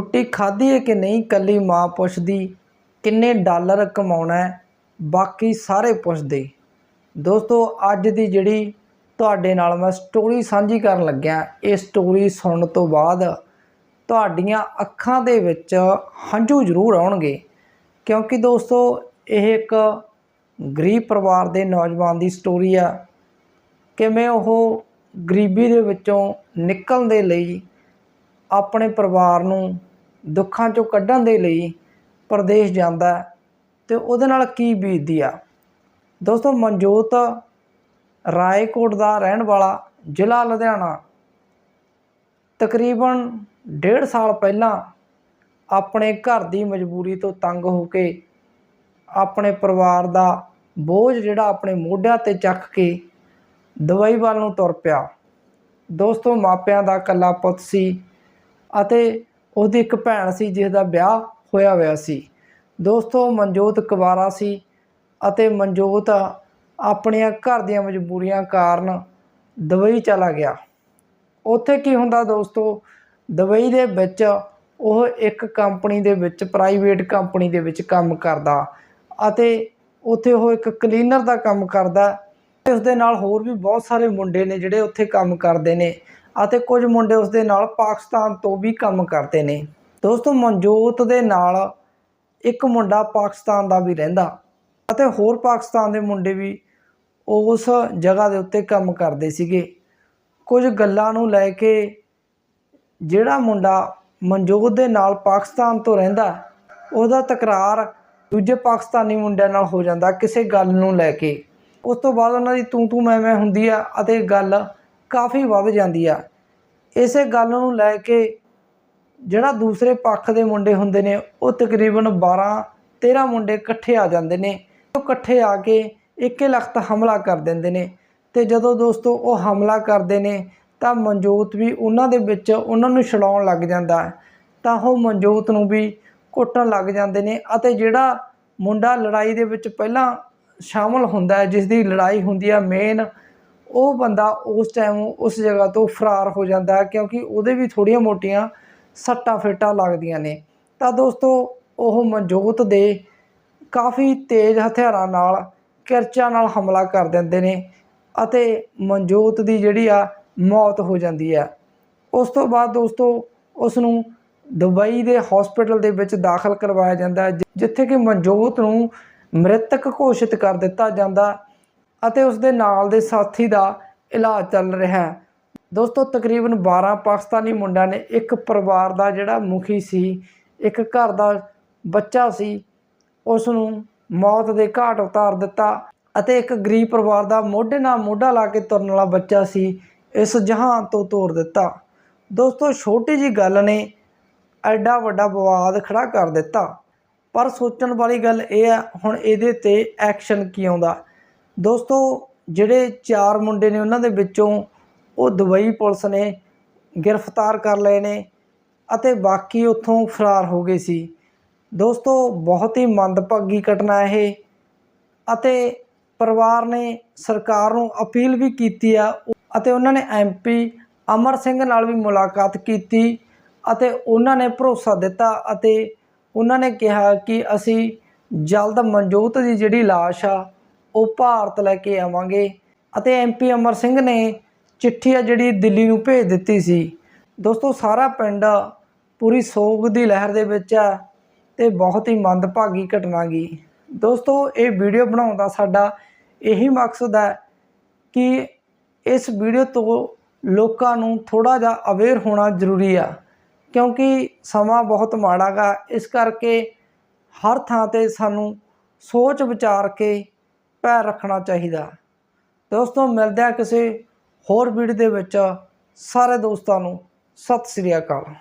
ਰੋਟੀ ਖਾਧੀ ਹੈ ਕਿ ਨਹੀਂ ਕੱਲੀ ਮਾਂ ਪੁੱਛਦੀ, ਕਿੰਨੇ ਡਾਲਰ ਕਮਾਉਣਾ ਬਾਕੀ ਸਾਰੇ ਪੁੱਛਦੇ। ਦੋਸਤੋ, ਅੱਜ ਦੀ ਜਿਹੜੀ ਤੁਹਾਡੇ ਨਾਲ ਮੈਂ ਸਟੋਰੀ ਸਾਂਝੀ ਕਰਨ ਲੱਗਿਆ, ਇਹ ਸਟੋਰੀ ਸੁਣਨ ਤੋਂ ਬਾਅਦ ਤੁਹਾਡੀਆਂ ਅੱਖਾਂ ਦੇ ਵਿੱਚ ਹੰਝੂ ਜ਼ਰੂਰ ਆਉਣਗੇ। ਕਿਉਂਕਿ ਦੋਸਤੋ, ਇਹ ਇੱਕ ਗਰੀਬ ਪਰਿਵਾਰ ਦੇ ਨੌਜਵਾਨ ਦੀ ਸਟੋਰੀ ਆ। ਕਿਵੇਂ ਉਹ ਗਰੀਬੀ ਦੇ ਵਿੱਚੋਂ ਨਿਕਲਣ ਦੇ ਲਈ ਆਪਣੇ ਪਰਿਵਾਰ ਨੂੰ ਦੁੱਖਾਂ ਚੋਂ ਕੱਢਣ ਦੇ ਲਈ ਪ੍ਰਦੇਸ਼ ਜਾਂਦਾ ਹੈ ਤੇ ਉਹਦੇ ਨਾਲ ਕੀ ਬੀਤਦੀ ਆ? ਦੋਸਤੋ, ਮਨਜੋਤ ਰਾਏਕੋਟ ਦਾ ਰਹਿਣ ਵਾਲਾ ਜ਼ਿਲ੍ਹਾ ਲੁਧਿਆਣਾ। ਤਕਰੀਬਨ ਡੇਢ ਸਾਲ ਪਹਿਲਾਂ ਆਪਣੇ ਘਰ ਦੀ ਮਜਬੂਰੀ ਤੋਂ ਤੰਗ ਹੋ ਕੇ ਆਪਣੇ ਪਰਿਵਾਰ ਦਾ ਬੋਝ ਜਿਹੜਾ ਆਪਣੇ ਮੋਢਿਆਂ ਤੇ ਚੱਕ ਕੇ ਦਵਾਈ ਵੱਲ ਨੂੰ ਤੁਰ ਪਿਆ। ਦੋਸਤੋ, ਮਾਪਿਆਂ ਦਾ ਇਕੱਲਾ ਪੁੱਤ ਸੀ ਅਤੇ ਉਹਦੀ ਇੱਕ ਭੈਣ ਸੀ ਜਿਸ ਦਾ ਵਿਆਹ ਹੋਇਆ ਹੋਇਆ ਸੀ। ਦੋਸਤੋ, ਮਨਜੋਤ ਕੁਵਾਰਾ ਸੀ ਅਤੇ ਮਨਜੋਤ ਆਪਣੀਆਂ ਘਰ ਦੀਆਂ ਮਜਬੂਰੀਆਂ ਕਾਰਨ ਦੁਬਈ ਚਲਾ ਗਿਆ। ਉੱਥੇ ਕੀ ਹੁੰਦਾ ਦੋਸਤੋ, ਦੁਬਈ ਦੇ ਵਿੱਚ ਉਹ ਇੱਕ ਕੰਪਨੀ ਦੇ ਵਿੱਚ, ਪ੍ਰਾਈਵੇਟ ਕੰਪਨੀ ਦੇ ਵਿੱਚ ਕੰਮ ਕਰਦਾ ਅਤੇ ਉੱਥੇ ਉਹ ਇੱਕ ਕਲੀਨਰ ਦਾ ਕੰਮ ਕਰਦਾ। ਤੇ ਉਸ ਦੇ ਨਾਲ ਹੋਰ ਵੀ ਬਹੁਤ ਸਾਰੇ ਮੁੰਡੇ ਨੇ ਜਿਹੜੇ ਉੱਥੇ ਕੰਮ ਕਰਦੇ ਨੇ। ਅਤੇ ਕੁਝ ਮੁੰਡੇ ਉਸ ਦੇ ਨਾਲ ਪਾਕਿਸਤਾਨ ਤੋਂ ਵੀ ਕੰਮ ਕਰਦੇ ਨੇ। ਦੋਸਤੋ, ਮਨਜੋਤ ਦੇ ਨਾਲ ਇੱਕ ਮੁੰਡਾ ਪਾਕਿਸਤਾਨ ਦਾ ਵੀ ਰਹਿੰਦਾ ਅਤੇ ਹੋਰ ਪਾਕਿਸਤਾਨ ਦੇ ਮੁੰਡੇ ਵੀ ਉਸ ਜਗ੍ਹਾ ਦੇ ਉੱਤੇ ਕੰਮ ਕਰਦੇ ਸੀਗੇ। ਕੁਝ ਗੱਲਾਂ ਨੂੰ ਲੈ ਕੇ ਜਿਹੜਾ ਮੁੰਡਾ ਮਨਜੋਤ ਦੇ ਨਾਲ ਪਾਕਿਸਤਾਨ ਤੋਂ ਰਹਿੰਦਾ, ਉਹਦਾ ਤਕਰਾਰ ਦੂਜੇ ਪਾਕਿਸਤਾਨੀ ਮੁੰਡਿਆਂ ਨਾਲ ਹੋ ਜਾਂਦਾ ਕਿਸੇ ਗੱਲ ਨੂੰ ਲੈ ਕੇ। ਉਸ ਤੋਂ ਬਾਅਦ ਉਹਨਾਂ ਦੀ ਤੂੰ ਤੂੰ ਮੈਂ ਮੈਂ ਹੁੰਦੀ ਆ ਅਤੇ ਗੱਲ ਕਾਫੀ ਵੱਧ ਜਾਂਦੀ ਆ। ਇਸੇ ਗੱਲ ਨੂੰ ਲੈ ਕੇ ਜਿਹੜਾ ਦੂਸਰੇ ਪੱਖ ਦੇ ਮੁੰਡੇ ਹੁੰਦੇ ਨੇ, ਉਹ ਤਕਰੀਬਨ 12 13 ਮੁੰਡੇ ਇਕੱਠੇ ਆ ਜਾਂਦੇ ਨੇ। ਉਹ ਇਕੱਠੇ ਆ ਕੇ ਇੱਕੇ ਲਖਤ ਹਮਲਾ ਕਰ ਦਿੰਦੇ ਨੇ। ਤੇ ਜਦੋਂ ਦੋਸਤੋ ਉਹ ਹਮਲਾ ਕਰਦੇ ਨੇ, ਤਾਂ ਮਨਜੋਤ ਵੀ ਉਹਨਾਂ ਦੇ ਵਿੱਚ ਉਹਨਾਂ ਨੂੰ ਛਡਾਉਣ ਲੱਗ ਜਾਂਦਾ ਤਾਂ ਉਹ ਮਨਜੋਤ ਨੂੰ ਵੀ ਕੁੱਟਣ ਲੱਗ ਜਾਂਦੇ ਨੇ ਅਤੇ ਜਿਹੜਾ ਮੁੰਡਾ ਲੜਾਈ ਦੇ ਵਿੱਚ ਪਹਿਲਾਂ ਸ਼ਾਮਲ ਹੁੰਦਾ ਜਿਸ ਦੀ ਲੜਾਈ ਹੁੰਦੀ ਆ ਮੇਨ ਉਹ ਬੰਦਾ ਉਸ ਟਾਈਮ ਉਸ ਜਗ੍ਹਾ ਤੋਂ ਫਰਾਰ ਹੋ ਜਾਂਦਾ ਕਿਉਂਕਿ ਉਹਦੇ ਵੀ ਥੋੜੀਆਂ ਮੋਟੀਆਂ ਸੱਟਾਂ ਫੇਟਾਂ ਲੱਗਦੀਆਂ ਨੇ। ਤਾਂ ਦੋਸਤੋ, ਉਹ ਮਨਜੋਤ ਦੇ ਕਾਫੀ ਤੇਜ਼ ਹਥਿਆਰਾਂ ਨਾਲ ਕਿਰਚਾਂ ਨਾਲ ਹਮਲਾ ਕਰ ਦਿੰਦੇ ਨੇ ਅਤੇ ਮਨਜੋਤ ਦੀ ਜਿਹੜੀ ਆ ਮੌਤ ਹੋ ਜਾਂਦੀ ਹੈ। ਉਸ ਤੋਂ ਬਾਅਦ ਦੋਸਤੋ, ਉਸ ਨੂੰ ਦੁਬਈ ਦੇ ਹਸਪੀਟਲ ਦੇ ਵਿੱਚ ਦਾਖਲ ਕਰਵਾਇਆ ਜਾਂਦਾ ਜਿੱਥੇ ਕਿ ਮਨਜੋਤ ਨੂੰ ਮ੍ਰਿਤਕ ਘੋਸ਼ਿਤ ਕਰ ਦਿੱਤਾ ਜਾਂਦਾ ਅਤੇ ਉਸ ਦੇ ਨਾਲ ਦੇ ਸਾਥੀ ਦਾ ਇਲਾਜ ਚੱਲ ਰਿਹਾ ਹੈ। ਦੋਸਤੋ, ਤਕਰੀਬਨ 12 ਪਾਕਿਸਤਾਨੀ ਮੁੰਡਿਆਂ ਨੇ ਇੱਕ ਪਰਿਵਾਰ ਦਾ ਜਿਹੜਾ ਮੁਖੀ ਸੀ, ਇੱਕ ਘਰ ਦਾ ਬੱਚਾ ਸੀ ਉਸ ਨੂੰ ਮੌਤ ਦੇ ਘਾਟ ਉਤਾਰ ਦਿੱਤਾ ਅਤੇ ਇੱਕ ਗਰੀਬ ਪਰਿਵਾਰ ਦਾ ਮੋਢੇ ਨਾਲ ਮੋਢਾ ਲਾ ਕੇ ਤੁਰਨ ਵਾਲਾ ਬੱਚਾ ਸੀ, ਇਸ ਜਹਾਨ ਤੋਂ ਤੋਰ ਦਿੱਤਾ। ਦੋਸਤੋ, ਛੋਟੀ ਜੀ ਗੱਲ ਨੇ, ਐਡਾ ਵੱਡਾ ਵਿਵਾਦ ਖੜਾ ਕਰ ਦਿੱਤਾ। ਪਰ ਸੋਚਣ ਵਾਲੀ ਗੱਲ ਇਹ ਹੈ, ਹੁਣ ਇਹਦੇ ਤੇ ਐਕਸ਼ਨ ਕੀ ਆਉਂਦਾ? ਦੋਸਤੋ, ਜਿਹੜੇ ਚਾਰ ਮੁੰਡੇ ਨੇ ਉਹਨਾਂ ਦੇ ਵਿੱਚੋਂ ਉਹ ਦੁਬਈ ਪੁਲਿਸ ਨੇ ਗ੍ਰਿਫਤਾਰ ਕਰ ਲਏ ਨੇ ਅਤੇ ਬਾਕੀ ਉੱਥੋਂ ਫਰਾਰ ਹੋ ਗਏ ਸੀ। ਦੋਸਤੋ, ਬਹੁਤ ਹੀ ਮੰਦਭਾਗੀ ਘਟਨਾ ਇਹ ਅਤੇ ਪਰਿਵਾਰ ਨੇ ਸਰਕਾਰ ਨੂੰ ਅਪੀਲ ਵੀ ਕੀਤੀ ਆ ਅਤੇ ਉਹਨਾਂ ਨੇ ਐਮਪੀ ਅਮਰ ਸਿੰਘ ਨਾਲ ਵੀ ਮੁਲਾਕਾਤ ਕੀਤੀ ਅਤੇ ਉਹਨਾਂ ਨੇ ਭਰੋਸਾ ਦਿੱਤਾ ਅਤੇ ਉਹਨਾਂ ਨੇ ਕਿਹਾ ਕਿ ਅਸੀਂ ਜਲਦ ਮਨਜੋਤ ਦੀ ਜਿਹੜੀ ਲਾਸ਼ ਆ ਉਹ ਭਾਰਤ ਲੈ ਕੇ ਆਵਾਂਗੇ। ਅਤੇ ਐਮਪੀ ਅਮਰ ਸਿੰਘ ਨੇ ਚਿੱਠੀ ਆ ਜਿਹੜੀ ਦਿੱਲੀ ਨੂੰ ਭੇਜ ਦਿੱਤੀ ਸੀ। ਦੋਸਤੋ, ਸਾਰਾ ਪਿੰਡ ਪੂਰੀ ਸੋਗ ਦੀ ਲਹਿਰ ਦੇ ਵਿੱਚ ਆ ਤੇ ਬਹੁਤ ਹੀ ਮੰਦਭਾਗੀ ਘਟਨਾ ਗਈ। ਦੋਸਤੋ, ਇਹ ਵੀਡੀਓ ਬਣਾਉਣ ਦਾ ਸਾਡਾ ਇਹੀ ਮਕਸਦ ਹੈ ਕਿ ਇਸ ਵੀਡੀਓ ਤੋਂ ਲੋਕਾਂ ਨੂੰ ਥੋੜਾ ਜਿਹਾ ਅਵੇਅਰ ਹੋਣਾ ਜ਼ਰੂਰੀ ਆ, ਕਿਉਂਕਿ ਸਮਾਂ ਬਹੁਤ ਮਾੜਾ ਗਾ। ਇਸ ਕਰਕੇ ਹਰ ਥਾਂ ਤੇ ਸਾਨੂੰ ਸੋਚ ਵਿਚਾਰ ਕੇ ਪੈਰ ਰੱਖਣਾ ਚਾਹੀਦਾ। ਦੋਸਤੋ, ਮਿਲਦੇ ਆ ਕਿਸੇ ਹੋਰ ਵੀਡੀਓ ਦੇ ਵਿੱਚ। ਸਾਰੇ ਦੋਸਤਾਂ ਨੂੰ ਸਤਿ ਸ੍ਰੀ ਅਕਾਲ।